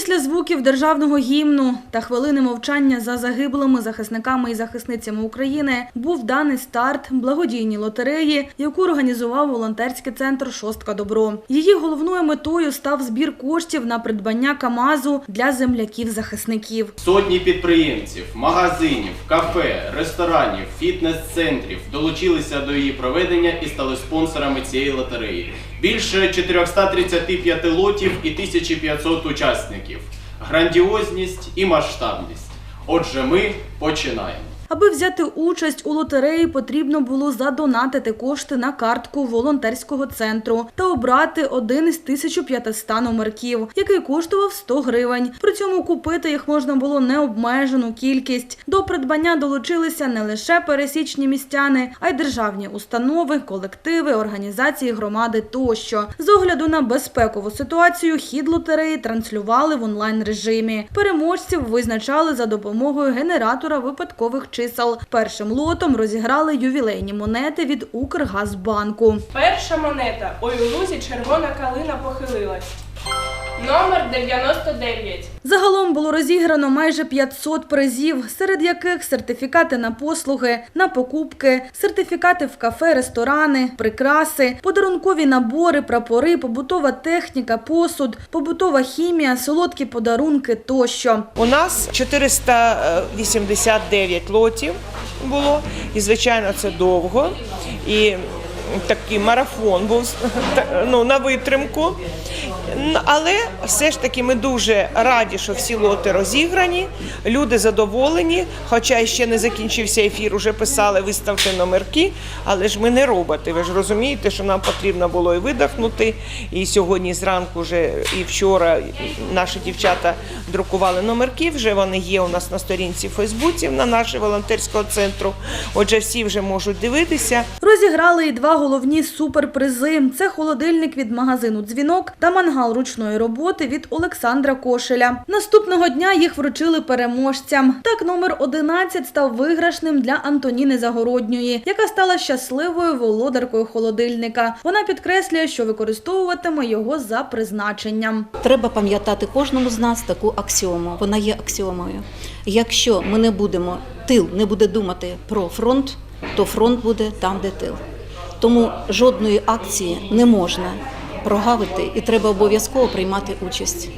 Після звуків державного гімну та хвилини мовчання за загиблими захисниками і захисницями України був даний старт благодійній лотереї, яку організував волонтерський центр Шостка Добро. Її головною метою став збір коштів на придбання КАМАЗу для земляків-захисників. Сотні підприємців, магазинів, кафе, ресторанів, фітнес-центрів долучилися до її проведення і стали спонсорами цієї лотереї. Більше 435 лотів і 1500 учасників. Грандіозність і масштабність. Отже, ми починаємо. Аби взяти участь у лотереї, потрібно було задонатити кошти на картку волонтерського центру та обрати один із 1500 номерків, який коштував 100 гривень. При цьому купити їх можна було необмежену кількість. До придбання долучилися не лише пересічні містяни, а й державні установи, колективи, організації громади тощо. З огляду на безпекову ситуацію хід лотереї транслювали в онлайн режимі. Переможців визначали за допомогою генератора випадкових чисел. Першим лотом розіграли ювілейні монети від Укргазбанку. Перша монета. Ой, у лузі червона калина похилилась. Номер 99. Загалом було розіграно майже 500 призів, серед яких сертифікати на послуги, на покупки, сертифікати в кафе, ресторани, прикраси, подарункові набори, прапори, побутова техніка, посуд, побутова хімія, солодкі подарунки тощо. У нас 489 лотів було, і звичайно це довго. І такий марафон був ну, на витримку. Але все ж таки ми дуже раді, що всі лоти розіграні, люди задоволені. Хоча ще не закінчився ефір, уже писали виставте номерки, але ж ми не роботи. Ви ж розумієте, що нам потрібно було і видихнути. І сьогодні зранку, вже і вчора наші дівчата друкували номерки. Вже вони є у нас на сторінці Фейсбуці на нашого волонтерського центру. Отже, всі вже можуть дивитися. Розіграли і два головні суперпризи. Це холодильник від магазину Дзвінок та мангал ручної роботи від Олександра Кошеля. Наступного дня їх вручили переможцям. Так, номер 11 став виграшним для Антоніни Загородньої, яка стала щасливою володаркою холодильника. Вона підкреслює, що використовуватиме його за призначенням. Треба пам'ятати кожному з нас таку аксіому. Вона є аксіомою. Якщо ми не будемо, тил не буде думати про фронт, то фронт буде там, де тил. Тому жодної акції не можна прогавити, і треба обов'язково приймати участь.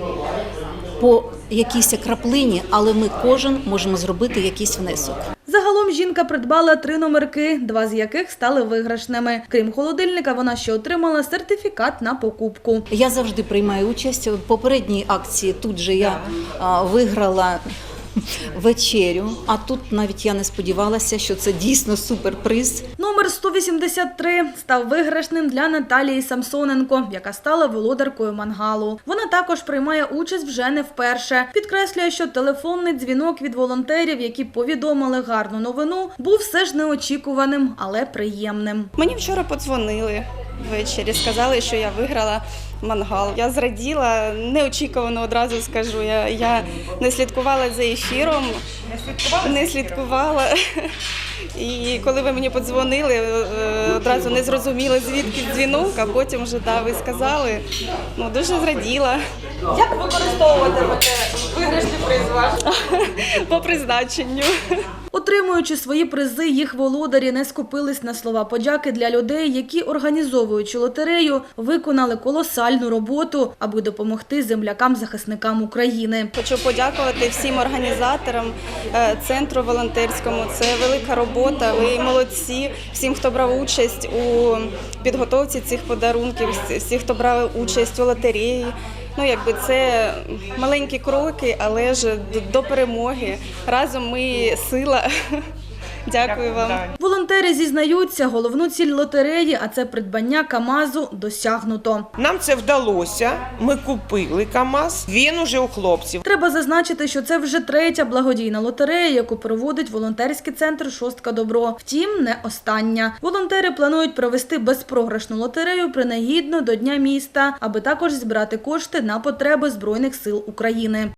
По якійсь краплині, але ми кожен можемо зробити якийсь внесок. Загалом жінка придбала три номерки, два з яких стали виграшними. Крім холодильника, вона ще отримала сертифікат на покупку. Я завжди приймаю участь в попередній акції. Тут же я виграла вечерю, а тут навіть я не сподівалася, що це дійсно суперприз. Номер 183 став виграшним для Наталії Самсоненко, яка стала володаркою мангалу. Вона також приймає участь вже не вперше. Підкреслює, що телефонний дзвінок від волонтерів, які повідомили гарну новину, був все ж неочікуваним, але приємним. Мені вчора подзвонили ввечері, сказали, що я виграла мангал. Я зраділа, неочікувано одразу скажу. Я, я не слідкувала за ефіром. Не слідкувала? І коли ви мені подзвонили, е, одразу не зрозуміли, звідки дзвінок, а потім вже да, ви сказали. Ну, дуже зраділа. Як використовуватимете виграшний приз ваш? По призначенню. Отримуючи свої призи, їх володарі не скупились на слова подяки для людей, які, організовуючи лотерею, виконали колосальну роботу, аби допомогти землякам-захисникам України. Хочу подякувати всім організаторам е, центру волонтерському. Це велика робота. Ви молодці. Всім, хто брав участь у підготовці цих подарунків, всі, хто брав участь у лотереї. Ну, якби це маленькі кроки, але ж до перемоги. Разом ми сила. Дякую вам. Волонтери зізнаються, головну ціль лотереї, а це придбання КАМАЗу, досягнуто. Нам це вдалося. Ми купили КАМАЗ. Він уже у хлопців. Треба зазначити, що це вже третя благодійна лотерея, яку проводить волонтерський центр Шостка Добро. Втім, не остання. Волонтери планують провести безпрограшну лотерею принагідно до Дня міста, аби також збирати кошти на потреби Збройних сил України.